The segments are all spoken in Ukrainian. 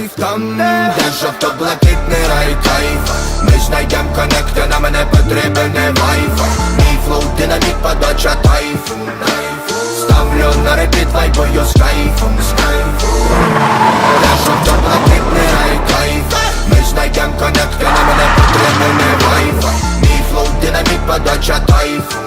там, де жовто-блакитний рай кайф? Ми знайдем коннекти, на мене потрібен не Мій флоу, динаміт, подача тайфу Ставлю на репіт вайбою з кайфом, з кайфом. Де жовто-блакитний рай кайф? Ми знайдем коннекти, на мене потрібен не Мій флоу, динаміт, подача тайфу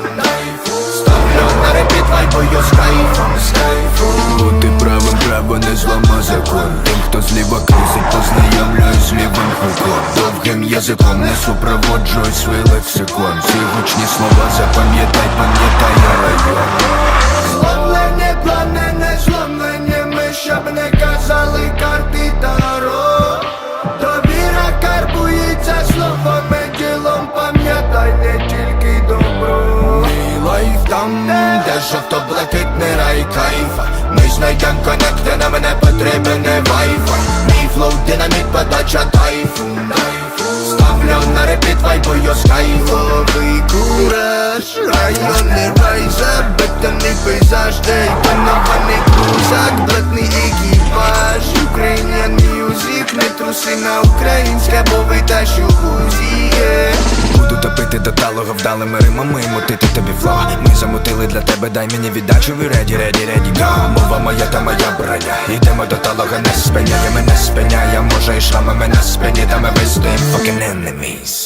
Ставлю на репіт вайбою з кайфом, з кайфом. Бути правим, право не злама закон зліва кризить, познайомлюсь з лівим хуком. Довгим язиком не супроводжуй свій лексикон. Ці гучні слова запам'ятай, пам'ятай я район. Зломлені плани, не зломлені ми, щоб не казали карти таро. Довіра карбується словами, ділом пам'ятай не тільки добро. Мій лайф там, де жовто-блакитний рай кайфа Ми знайдем коннекти, на мене потрібен не Мій флоу, динаміт, подача тайфун Ставлю на репіт вайбо йо скайфовий кураж. Районний рай, забитаний пейзаж Дей тонований крузак, блатний екіпаж. Ukrainian music, не труси на українське, бо витащу узіє Буду до талого вдалими римами і мутити тобі фло Ми замутили для тебе, дай мені віддачу, ви реді, реді, реді, го Мова моя та моя броня. Йдемо до талого, не спиняє, мене спиняє Може і шрами мене спині, та ми вистоїм fucking enemies